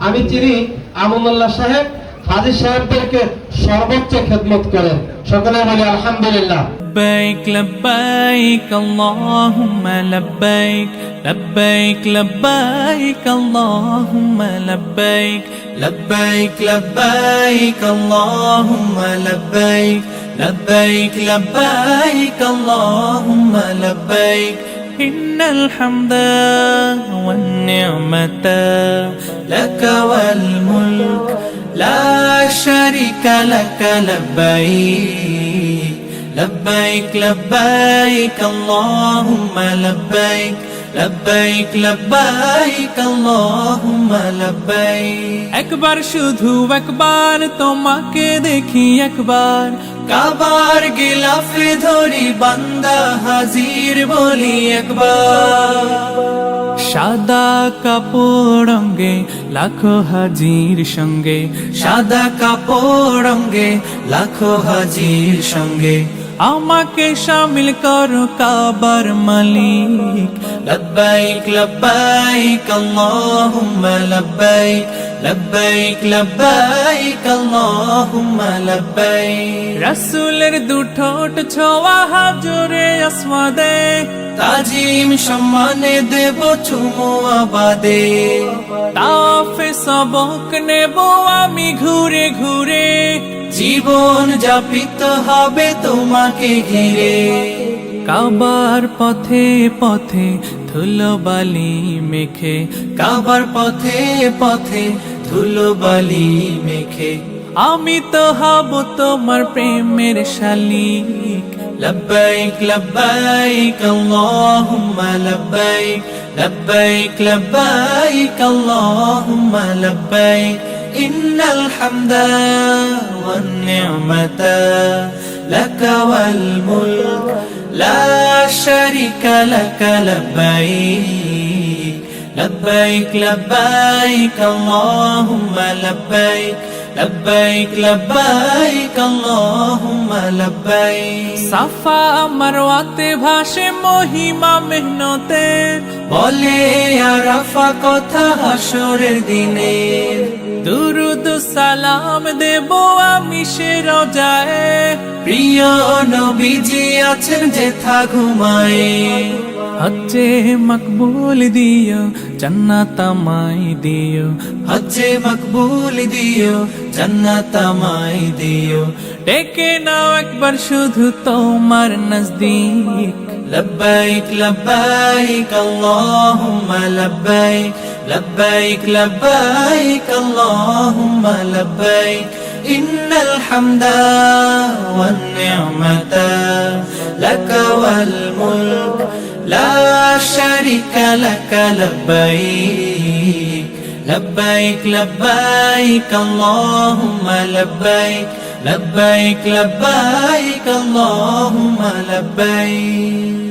আমি চিনি আমুল্লাহ সাহেব হাজির সাহেবদেরকে সর্বোচ্চ খেদমত করেন সকলে বলি আলহামদুলিল্লাহ لبيك لبيك اللهم لبيك لبيك لبيك اللهم لبيك لبيك لبيك اللهم لبيك لبيك لبيك اللهم لبيك إن الحمد والنعمة لك والملك لا شريك لك لبيك لبيك لبيك اللهم لبيك. লব্বাইক লব্বাইক আল্লাহুম্মা লব্বাইক একবার শুধু একবার তোমাকে দেখি একবার। কাবার গিলাফে ধরি বান্দা হাজির বলি একবার। সাদা কাপড় রঙ্গে লাখো হাজির সঙ্গে। সাদা কাপড় রঙ্গে লাখো হাজির সঙ্গে। আমাকে সামিল কর কাবার মালিক। লব্বাইক লব্বাইক আল্লাহুম্মা লব্বাইক লব্বাইক লব্বাইক আল্লাহুম্মা লব্বাইক রাসূলের দুঠোট ছোঁয়া হাজরে আসমাদে তাজিম সম্মানে দেব চুমু আবাদে। তাফে সবক নেব আমি ঘুরে ঘুরে। জীবন যাপিত হবে তোমাকে ঘিরে। কাবার পথে পথে ধুলো বালি মেখে, কাবার পথে পথে ধুলো বালি মেখে। আমি তো হব তোমার প্রেমের শালিক। লব্বাইক লব্বাইক, আল্লাহুম্মা লব্বাইক। লব্বাইক লব্বাইক, আল্লাহুম্মা লব্বাইক। ইন্নাল হামদা ওয়ান নি'মাতা। লাকা ওয়াল মুলক। লা شريك لك لبيك لبيك لبيك اللهم لبيك لبيك لبيك اللهم لبيك সাফা মারওয়াতে ভাসে মহিমা মেহনতে বলে আরাফা কথা হাসরের দিনে দুরুদ সালাম দেব আমি সে রোজায়। প্রিয় নবীজি আছেন যেথা ঘুমায়। হজ্জে মকবুল দিও, জান্নাত আমায় দিও। হজ্জে মকবুল দিও, জান্নাত আমায় দিও। ডেকে নাও একবার শুধু তোমার নজদিক। لبيك لبيك اللهم لبيك. لبيك لبيك اللهم لبيك. إن الحمد والنعمة لك والملك. لا شريك لك لبيك. لبيك لبيك اللهم لبيك. لبيك لبيك اللهم لبيك